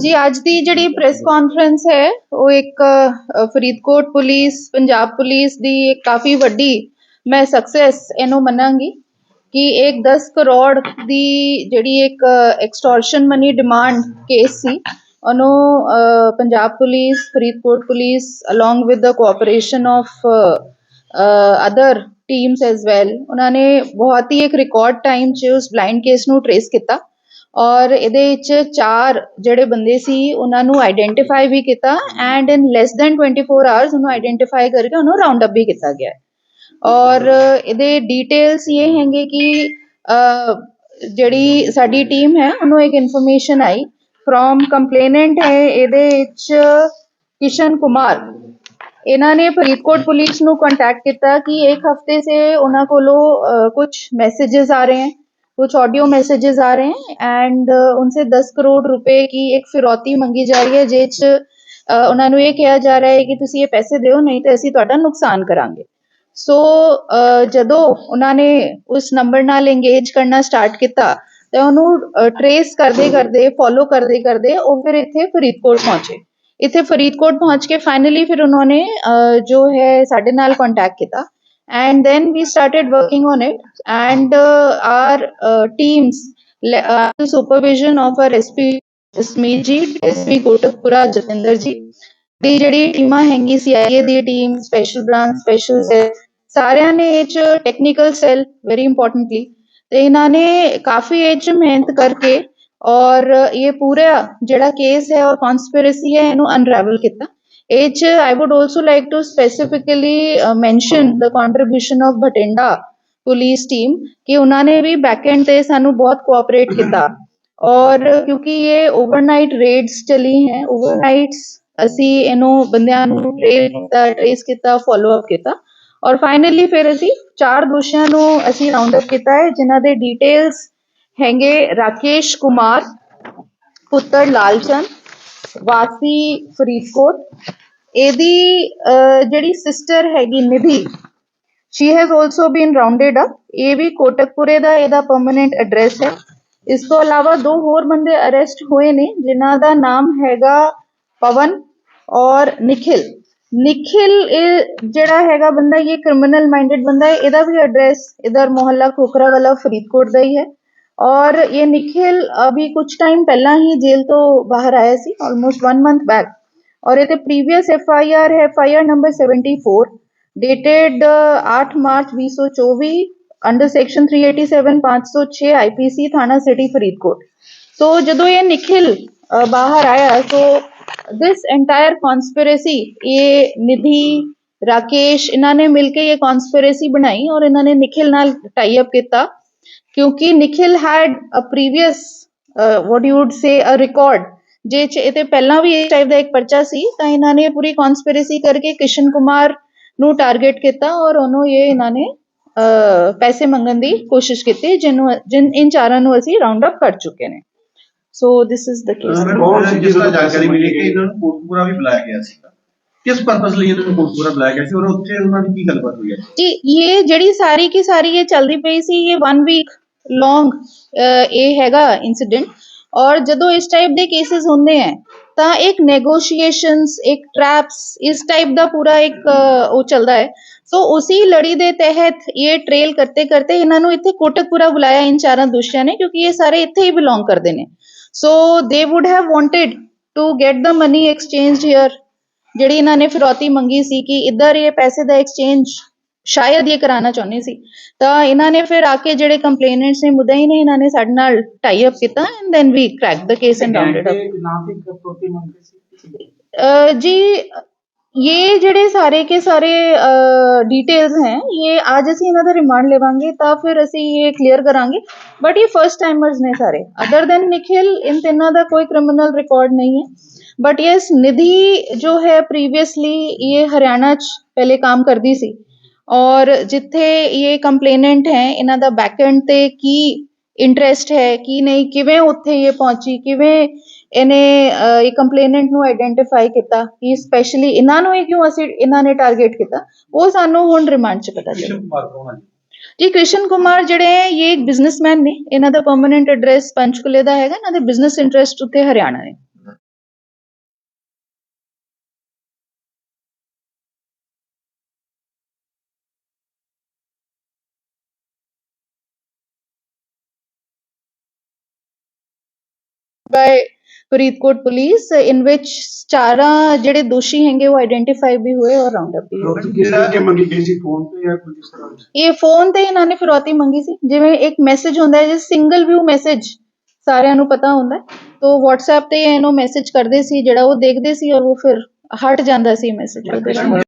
ਜੀ, ਅੱਜ ਦੀ ਜਿਹੜੀ ਪ੍ਰੈਸ ਕਾਨਫਰੰਸ ਹੈ, ਉਹ ਇੱਕ ਫਰੀਦਕੋਟ ਪੁਲਿਸ, ਪੰਜਾਬ ਪੁਲਿਸ ਦੀ ਇੱਕ ਕਾਫੀ ਵੱਡੀ ਮੈਂ ਸਕਸੈਸ ਇਹਨੂੰ ਮੰਨਾਂਗੀ ਕਿ ਇੱਕ 10 ਕਰੋੜ ਦੀ ਜਿਹੜੀ ਇੱਕ ਐਕਸਟੋਰਸ਼ਨ ਮਨੀ ਡਿਮਾਂਡ ਕੇਸ ਸੀ, ਉਹਨੂੰ Punjab police, Faridkot police along with the cooperation of other teams as well ਉਹਨਾਂ ਨੇ ਬਹੁਤ ਹੀ ਇੱਕ ਰਿਕਾਰਡ ਟਾਈਮ 'ਚ ਉਸ ਬਲਾਈਂਡ ਕੇਸ ਨੂੰ ਟਰੇਸ ਕੀਤਾ। ਔਰ ਇਹਦੇ ਵਿੱਚ ਚਾਰ ਜਿਹੜੇ ਬੰਦੇ ਸੀ, ਉਹਨਾਂ ਨੂੰ ਆਈਡੈਂਟੀਫਾਈ ਵੀ ਕੀਤਾ and in less than 24 hours ਉਹਨੂੰ ਆਈਡੈਂਟੀਫਾਈ ਕਰਕੇ ਉਹਨੂੰ ਰਾਉਂਡ ਅਪ ਵੀ ਕੀਤਾ ਗਿਆ। ਔਰ ਇਹਦੇ ਡੀਟੇਲਸ ਇਹ ਹੈਗੇ ਕਿ ਜਿਹੜੀ ਸਾਡੀ ਟੀਮ ਹੈ, ਉਹਨੂੰ ਇੱਕ ਇਨਫੋਰਮੇਸ਼ਨ ਆਈ ਫਰੋਮ ਕੰਪਲੇਨੈਂਟ ਹੈ ਇਹਦੇ ਵਿੱਚ ਕਿਸ਼ਨ ਕੁਮਾਰ। ਇਹਨਾਂ ਨੇ ਫਰੀਦਕੋਟ ਪੁਲਿਸ ਨੂੰ ਕੰਟੈਕਟ ਕੀਤਾ ਕਿ ਇੱਕ ਹਫ਼ਤੇ ਸੇ ਉਹਨਾਂ ਕੋਲੋਂ ਕੁਝ ਮੈਸੇजेस ਆ ਰਹੇ ਹਨ कुछ ऑडियो मैसेजेस आ रहे हैं एंड उनसे 10 करोड़ रुपए की एक ਫਿਰੌਤੀ ਮੰਗੀ ਜਾ ਰਹੀ ਹੈ ਜਿਹ 'ਚ ਅਹ, ਉਹਨਾਂ ਨੂੰ ਇਹ ਕਿਹਾ ਜਾ ਰਿਹਾ ਹੈ ਕਿ ਤੁਸੀਂ ਇਹ ਪੈਸੇ ਦਿਓ ਨਹੀਂ ਤਾਂ ਅਸੀਂ ਤੁਹਾਡਾ ਨੁਕਸਾਨ ਕਰਾਂਗੇ ਸੋ ਅਹ, ਜਦੋਂ ਉਹਨਾਂ ਨੇ ਉਸ ਨੰਬਰ ਨਾਲ ਇੰਗੇਜ ਕਰਨਾ ਸਟਾਰਟ ਕੀਤਾ ਤੇ ਉਹਨੂੰ ਟਰੇਸ ਕਰਦੇ ਕਰਦੇ ਫੋਲੋ ਕਰਦੇ ਕਰਦੇ ਉਹ ਫਿਰ ਇੱਥੇ ਫਰੀਦਕੋਟ ਪਹੁੰਚੇ ਇੱਥੇ ਫਰੀਦਕੋਟ ਪਹੁੰਚ ਕੇ ਫਾਈਨਲੀ ਫਿਰ ਉਹਨਾਂ ਨੇ ਅਹ, ਜੋ ਹੈ ਸਾਡੇ ਨਾਲ ਕੰਟੈਕਟ ਕੀਤਾ and then we started working on it. And uh, our uh, teams uh, supervision of our SP Jasmeet ji SP Kotkapura Jatinder ਜੀ ਦੀ ਜਿਹੜੀ ਟੀਮਾਂ ਹੈਗੀ ਸੀਆਈਏ ਦੀ team special branch special cell ਸਾਰਿਆਂ ਨੇ ਇਹ ਚ ਟੈਕਨੀਕਲ ਸੈੱਲ ਵੈਰੀ ਇੰਪੋਰਟੈਂਟਲੀ ਤੇ ਇਹਨਾਂ ਨੇ ਕਾਫੀ ਇਹ ਚ ਮਿਹਨਤ ਕਰਕੇ ਔਰ ਇਹ ਪੂਰਾ ਜਿਹੜਾ ਕੇਸ ਹੈ ਔਰ ਕਨਸਪੀਰੇਸੀ ਹੈ ਇਹਨੂੰ ਅਨਰੈਵਲ ਕੀਤਾ। ਇਹ I would also like to specifically uh, mention the contribution of Bathinda police team ਕਿ ਉਹਨਾਂ ਨੇ ਵੀ ਬੈਕਐਂਡ ਤੇ ਸਾਨੂੰ ਬਹੁਤ ਕੋਆਪਰੇਟ ਕੀਤਾ ਔਰ ਕਿਉਂਕਿ ਇਹ ਓਵਰਨਾਈਟ ਰੇਡਸ ਚਲੀ ਹੈ ਓਵਰਨਾਈਟਸ ਅਸੀਂ ਇਹਨੂੰ ਬੰਦਿਆਂ ਨੂੰ ਟ੍ਰੇਸ ਕੀਤਾ ਟ੍ਰੇਸ ਅਪ ਕੀਤਾ ਔਰ ਫਾਈਨਲੀ ਫਿਰ ਅਸੀਂ ਚਾਰ ਦੋਸ਼ੀਆਂ ਨੂੰ ਅਸੀਂ ਰਾਉਂਡ ਅਪ ਕੀਤਾ ਹੈ ਜਿਨ੍ਹਾਂ ਦੇ ਡਿਟੇਲਸ ਹੈਗੇ ਰਾਕੇਸ਼ ਕੁਮਾਰ ਪੁੱਤਰ ਲਾਲਚੰਦ ਵਾਸੀ ਫਰੀਦਕੋਟ ਇਹਦੀ ਜਿਹੜੀ ਸਿਸਟਰ ਹੈਗੀ Nidhi she has also been rounded up ਇਹ ਵੀ ਕੋਟਕਪੁਰੇ ਦਾ ਇਹਦਾ ਪਰਮਨੈਂਟ ਐਡਰੈਸ ਹੈ। ਇਸ ਤੋਂ ਇਲਾਵਾ ਦੋ ਹੋਰ ਬੰਦੇ ਅਰੈਸਟ ਹੋਏ ਨੇ, ਜਿਨ੍ਹਾਂ ਦਾ ਨਾਮ ਹੈਗਾ ਪਵਨ ਔਰ ਨikhil। ਨikhil ਇਹ ਜਿਹੜਾ ਹੈਗਾ ਬੰਦਾ, ਇਹ ਕ੍ਰਿਮੀਨਲ ਮਾਈਂਡਡ ਬੰਦਾ ਹੈ। ਇਹਦਾ ਵੀ ਐਡਰੈਸ ਇਧਰ ਮੁਹੱਲਾ ਖੋਖਰਾ ਵਾਲਾ ਫਰੀਦਕੋਟ ਦਾ ਹੀ ਹੈ। ਔਰ ਇਹ ਨikhil ਅਭੀ ਕੁਝ ਟਾਈਮ ਪਹਿਲਾਂ ਹੀ ਜੇਲ੍ਹ ਤੋਂ ਬਾਹਰ ਆਇਆ ਸੀ ਆਲਮੋਸਟ 1 ਮੰਥ ਬੈਕ ਔਰ ਇਹਦੇ ਪ੍ਰੀਵੀਅਸ ਐਫ ਆਈ ਆਰ ਹੈ F I R number 74 dated uh, 8 March 2024 under section 387 506 IPC ਥਾਣਾ ਸਿਟੀ ਫਰੀਦਕੋਟ ਸੋ ਜਦੋਂ ਇਹ ਨikhil ਅ, ਬਾਹਰ ਆਇਆ ਸੋ ਦਿਸ ਐਂਟਾਇਰ ਕਨਸਪੀਰੇਸੀ ਇਹ ਨਿਧੀ ਰਾਕੇਸ਼ ਇਹਨਾਂ ਨੇ ਮਿਲ ਕੇ ਇਹ ਕਨਸਪੀਰੇਸੀ ਬਣਾਈ ਔਰ ਇਹਨਾਂ ਨੇ ਨikhil ਨਾਲ ਟਾਈ ਅਪ ਕੀਤਾ ਕਿਉਂਕਿ Nikhil had a previous uh, what you ਜੇ ਚ ਇਹ ਤੇ ਪਹਿਲਾਂ ਵੀ ਇਸ ਟਾਈਪ ਦਾ ਇੱਕ ਪਰਚਾ ਸੀ ਤਾਂ ਇਹਨਾਂ ਨੇ ਪੂਰੀ ਕਨਸਪੀਰੇਸੀ ਕਰਕੇ ਕਿਸ਼ਨ ਕੁਮਾਰ ਨੂੰ ਟਾਰਗੇਟ ਕੀਤਾ ਔਰ ਉਹਨੂੰ ਇਹ ਇਹਨਾਂ ਨੇ ਪੈਸੇ ਮੰਗਣ ਦੀ ਕੋਸ਼ਿਸ਼ ਕੀਤੀ ਜਿਹਨੂੰ ਜਿਨ ਇਨ ਚਾਰਾਂ ਨੂੰ ਅਸੀਂ ਰਾਉਂਡ ਅਪ ਕਰ ਚੁੱਕੇ ਨੇ। ਸੋ ਦਿਸ ਇਜ਼ ਦ ਕੇਸ ਕੌਣ ਸੀ ਜਿਸ ਦਾ ਜਾਣਕਾਰੀ ਮਿਲੀ ਕਿ ਇਹਨਾਂ ਨੂੰ ਕੋਟਪੂਰਾ ਵੀ ਬੁਲਾਇਆ ਗਿਆ ਸੀ। ਕਿਸ ਪਰਪਸ ਲਈ ਇਹਨਾਂ ਨੂੰ ਕੋਟਪੂਰਾ ਬੁਲਾਇਆ ਗਿਆ ਸੀ ਔਰ ਉੱਥੇ ਉਹਨਾਂ ਦੀ ਕੀ ਗੱਲਬਾਤ ਹੋਈ ਹੈ? ਜੀ ਇਹ ਜਿਹੜੀ ਸਾਰੀ ਕੀ ਸਾਰੀ ਇਹ ਚੱਲਦੀ ਪਈ ਸੀ ਇਹ 1 ਵੀਕ ਲੌਂਗ ਇਹ ਹੈਗਾ ਇਨਸੀਡੈਂਟ ਔਰ ਜਦੋਂ ਇਸ ਟਾਈਪ ਦੇ ਕੇਸਿਸ ਹੁੰਦੇ ਹੈ, ਤਾਂ ਇੱਕ ਨੈਗੋਸ਼ੀਏਸ਼ਨਸ ਇੱਕ ਟ੍ਰੈਪਸ इस टाइप ਦਾ ਪੂਰਾ ਇੱਕ ਉਹ ਚੱਲਦਾ ਹੈ। ਸੋ ਉਸੀ ਲੜੀ ਦੇ ਤਹਿਤ ਇਹ ਟ੍ਰੇਲ ਕਰਤੇ ਕਰਤੇ ਇਹਨਾਂ ਨੂੰ ਇੱਥੇ ਕੋਟਕਪੁਰਾ ਬੁਲਾਇਆ ਇਨ ਚਾਰਾਂ ਦੁਸ਼ਟਿਆਂ ਨੇ, ਕਿਉਂਕਿ ਇਹ ਸਾਰੇ ਇੱਥੇ ਹੀ ਬਿਲੋਂਗ ਕਰਦੇ ਨੇ। So they would have wanted to get the money exchanged here ਜਿਹੜੀ ਇਹਨਾਂ ਨੇ ਫਿਰੋਤੀ ਮੰਗੀ ਸੀ ਕਿ ਇੱਧਰ ਇਹ ਪੈਸੇ ਦਾ ਐਕਸਚੇਂਜ ਸ਼ਾਇਦ ਇਹ ਕਰਾਉਣਾ ਚਾਹੁੰਦੇ ਸੀ ਤਾਂ ਇਹਨਾਂ ਨੇ ਫਿਰ ਆ ਕੇ ਜਿਹੜੇ ਕੰਪਲੇਨੈਂਟਸ ਨੇ ਮੁਦਈ ਨੇ ਇਹਨਾਂ ਨੇ ਸਾਡੇ ਨਾਲ ਟਾਈ ਅਪ ਕੀਤਾ and then we crack the case and rounded up ਨਾਮ ਤੇ ਪ੍ਰੋਟੀ ਮੰਗਦੇ ਸੀ अ, जी ये ਜਿਹੜੇ ਸਾਰੇ ਕੇ ਸਾਰੇ ਡਿਟੇਲਸ ਹੈ ਇਹ ਅੱਜ ਅਸੀਂ ਇਹਨਾਂ ਦਾ ਰਿਮਾਂਡ ਲਵਾਂਗੇ ਤਾਂ ਫਿਰ ਅਸੀਂ ਇਹ ਕਲੀਅਰ ਕਰਾਂਗੇ ਬਟ ਇਹ ਫਰਸਟ ਟਾਈਮਰਸ ਨੇ ਸਾਰੇ ਅਦਰ ਦੈਨ ਨikhil ਇਨ ਤਿੰਨਾਂ ਦਾ ਕੋਈ ਕ੍ਰਿਮੀਨਲ ਰਿਕਾਰਡ नहीं है बट यस निधि जो है प्रीवियसली ये हरियाणा ਚ ਪਹਿਲੇ ਕੰਮ ਕਰਦੀ ਸੀ ਔਰ ਜਿੱਥੇ ਇਹ ਕੰਪਲੇਨੈਂਟ ਹੈ ਇਹਨਾਂ ਦਾ ਬੈਕਐਂਡ ਤੇ ਕੀ ਇੰਟਰਸਟ ਹੈ ਕੀ ਨਹੀਂ ਕਿਵੇਂ ਉੱਥੇ ਇਹ ਪਹੁੰਚੀ ਕਿਵੇਂ ਇਹਨੇ ਇਹ ਕੰਪਲੇਨੈਂਟ ਨੂੰ ਆਈਡੈਂਟੀਫਾਈ ਕੀਤਾ ਕਿ ਸਪੈਸ਼ਲੀ ਇਹਨਾਂ ਨੂੰ ਹੀ ਕਿਉਂ ਅਸੀਂ ਇਹਨਾਂ ਨੇ ਟਾਰਗੇਟ ਕੀਤਾ ਉਹ ਸਾਨੂੰ ਹੁਣ ਰਿਮਾਂਡ ਚ ਪਤਾ ਚੱਲਿਆ। ਜੀ ਕ੍ਰਿਸ਼ਨ ਕੁਮਾਰ ਜਿਹੜੇ ਹੈ ਇਹ ਇੱਕ ਬਿਜ਼ਨਸਮੈਨ ਨੇ ਇਹਨਾਂ ਦਾ ਪਰਮਨੈਂਟ ਐਡਰੈਸ ਪੰਚਕੁਲੇ ਦਾ ਹੈਗਾ ਇਹਨਾਂ ਦੇ ਬਿਜ਼ਨਸ ਇੰਟਰਸਟ ਉੱਤੇ ਹਰਿਆਣਾ ਹੈ ਬਾय ਫਰੀਦਕੋਟ ਪੁਲਿਸ ਇਨ ਵਿਚ ਚਾਰਾਂ ਜਿਹੜੇ ਦੋਸ਼ੀ ਹੈਗੇ ਉਹ ਆਇਡੈਂਟੀਫਾਈ ਵੀ ਹੋਏ ਔਰ ਰਾਉਂਡ ਅਪ ਵੀ ਹੋਏ ਮੰਗੀ ਗਈ ਸੀ ਫੋਨ ਤੇ ਜਾਂ ਕੋਈ ਕਿਸ ਤਰ੍ਹਾਂ ਇਹ ਫੋਨ ਤੇ ਇਹਨਾਂ ਨੇ ਫਿਰੌਤੀ ਮੰਗੀ ਸੀ ਜਿਵੇਂ ਇੱਕ ਮੈਸੇਜ ਹੁੰਦਾ ਹੈ ਜਿਸ ਸਿੰਗਲ ਵਿਊ ਮੈਸੇਜ ਸਾਰਿਆਂ ਨੂੰ ਪਤਾ ਹੁੰਦਾ ਹੈ ਤੋ WhatsApp ਤੇ ਇਹਨੂੰ ਮੈਸੇਜ ਕਰਦੇ ਸੀ ਜਿਹੜਾ ਉਹ ਦੇਖਦੇ ਸੀ ਔਰ ਉਹ ਫਿਰ ਹਟ ਜਾਂਦਾ ਸੀ ਮੈਸੇਜ ਉਹਦੇ ਨਾਲ